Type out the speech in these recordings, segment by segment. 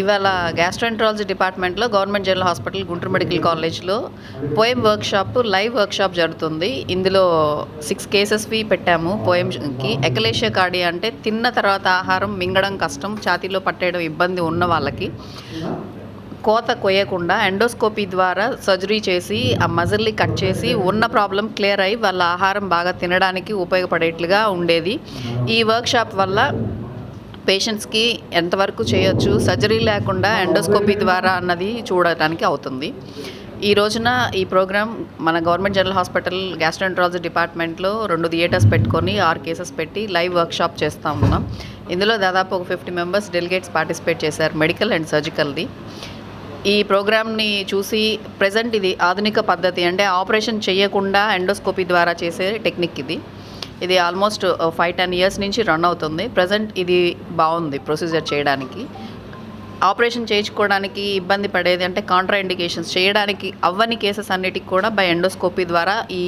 ఇవాళ గ్యాస్ట్రాంట్రాలజీ డిపార్ట్మెంట్లో government general hospital Guntur medical కాలేజ్లో పోయం వర్క్షాప్ లైవ్ వర్క్షాప్ జరుగుతుంది. ఇందులో సిక్స్ కేసెస్వి పెట్టాము పోయంకి. ఎకలేషియా కార్డి అంటే తిన్న తర్వాత ఆహారం మింగడం కష్టం ఛాతీలో పట్టేయడం ఇబ్బంది ఉన్న వాళ్ళకి. కోత కొయ్యకుండా ఎండోస్కోపీ ద్వారా సర్జరీ చేసి ఆ మజిల్ని కట్ చేసి ఉన్న ప్రాబ్లం క్లియర్ అయ్యి వాళ్ళ ఆహారం బాగా తినడానికి ఉపయోగపడేట్లుగా ఉండేది. ఈ వర్క్షాప్ వల్ల పేషెంట్స్కి ఎంతవరకు చేయొచ్చు? సర్జరీ లేకుండా ఎండోస్కోపీ ద్వారా అన్నది చూడటానికి అవుతుంది. ఈ రోజున ఈ ప్రోగ్రామ్ మన గవర్నమెంట్ జనరల్ హాస్పిటల్ గ్యాస్ట్రోఎంట్రాలజీ డిపార్ట్మెంట్లో రెండు థియేటర్స్ పెట్టుకొని ఆరు కేసెస్ పెట్టి లైవ్ వర్క్షాప్ చేస్తూ ఉన్నాం. ఇందులో దాదాపు ఒక ఫిఫ్టీ మెంబర్స్ డెలిగేట్స్ పార్టిసిపేట్ చేశారు మెడికల్ అండ్ సర్జికల్ది. ఈ ప్రోగ్రామ్ని చూసి ప్రజెంట్ ఇది ఆధునిక పద్ధతి అంటే ఆపరేషన్ చేయకుండా ఎండోస్కోపీ ద్వారా చేసే టెక్నిక్ ఇది. ఇది ఆల్మోస్ట్ ఫైవ్ టెన్ ఇయర్స్ నుంచి రన్ అవుతుంది. ప్రజెంట్ ఇది బాగుంది ప్రొసీజర్ చేయడానికి. ఆపరేషన్ చేయించుకోవడానికి ఇబ్బంది పడేది అంటే కాంట్రా ఇండికేషన్స్ చేయడానికి అవ్వని కేసెస్ అన్నిటికి కూడా బై ఎండోస్కోపీ ద్వారా ఈ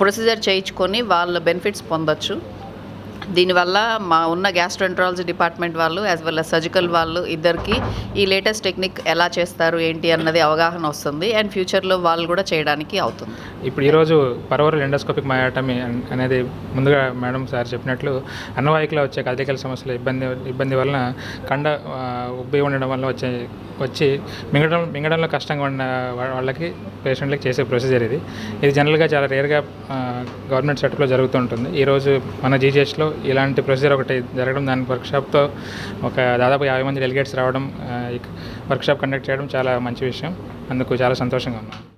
ప్రొసీజర్ చేయించుకొని వాళ్ళ బెనిఫిట్స్ పొందొచ్చు. దీనివల్ల మా ఉన్న గ్యాస్ట్రోఎంట్రాలజీ డిపార్ట్మెంట్ వాళ్ళు యాజ్ వెల్ అస్ సర్జికల్ వాళ్ళు ఇద్దరికి ఈ లేటెస్ట్ టెక్నిక్ ఎలా చేస్తారు ఏంటి అన్నది అవగాహన వస్తుంది. అండ్ ఫ్యూచర్లో వాళ్ళు కూడా చేయడానికి అవుతుంది. ఇప్పుడు ఈరోజు పరవరల్ ఎండోస్కోపిక్ మయాటమీ అనేది ముందుగా మేడం సార్ చెప్పినట్లు అన్నవాయికలో వచ్చే కదలికల సమస్యల ఇబ్బంది ఇబ్బంది వలన కండ ఉబ్బి ఉండడం వల్ల వచ్చే వచ్చి మింగడం మింగడంలో కష్టంగా ఉన్న వాళ్ళకి పేషెంట్లకి చేసే ప్రొసీజర్ ఇది. ఇది జనరల్గా చాలా రేర్గా గవర్నమెంట్ సెటప్లో జరుగుతుంటుంది. ఈరోజు మన జీజీహెచ్లో ఇలాంటి ప్రొసీజర్ ఒకటి జరగడం దాని వర్క్షాప్తో ఒక దాదాపు యాభై మంది డెలిగేట్స్ రావడం వర్క్షాప్ కండక్ట్ చేయడం చాలా మంచి విషయం. అందుకు చాలా సంతోషంగా ఉన్నాను.